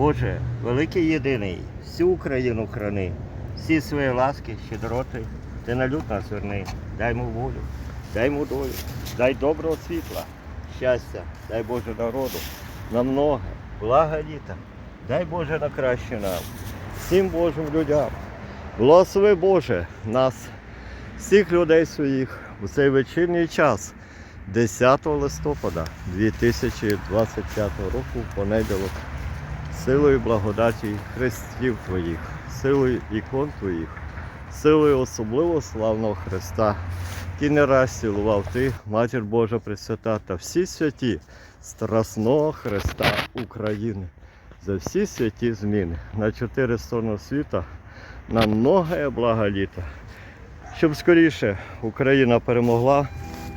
Боже, великий єдиний, всю Україну храни, всі свої ласки, щедроти, ти на люд нас верни, дай йому волю, дай йому долю, дай доброго світла, щастя, дай Боже народу, на многе, блага літа, дай Боже на краще нам, всім Божим людям. Благослови Боже нас, всіх людей своїх у цей вечірній час, 10 листопада 2025 року, понеділок, силою благодаті Христів Твоїх, силою ікон Твоїх, силою особливо славного Христа, який не раз цілував Ти, Матір Божа Пресвята та всі святі Страсного Христа України за всі святі зміни на чотири сторони світа на многое благо літа. Щоб скоріше Україна перемогла,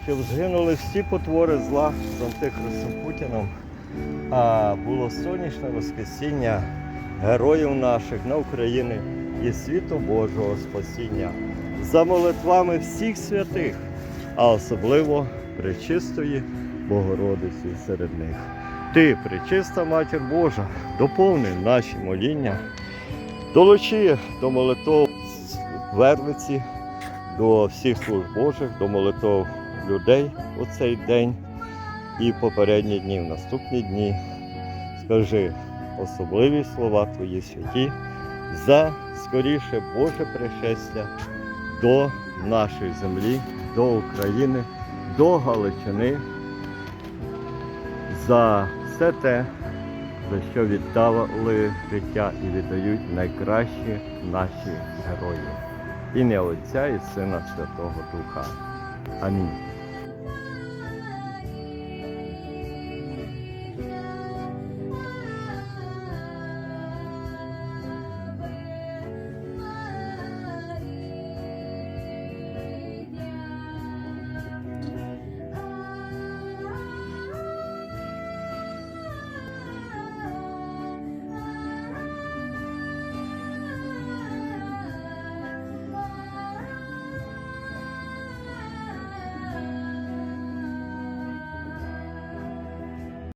щоб згинули всі потвори зла з антихристом Путіном, а було сонячне воскресіння героїв наших на Україні і світу Божого спасіння. За молитвами всіх святих, а особливо пречистої Богородиці серед них. Ти, пречиста Матір Божа, доповни наші моління, долучи до молитов вервиці, до всіх служб Божих, до молитов людей у цей день і попередні дні, в наступні дні. Скажи особливі слова Твої святі за скоріше Боже пришестя до нашої землі, до України, до Галичини, за все те, за що віддали життя і віддають найкращі наші герої. Ім'я Отця і Сина Святого Духа. Амінь.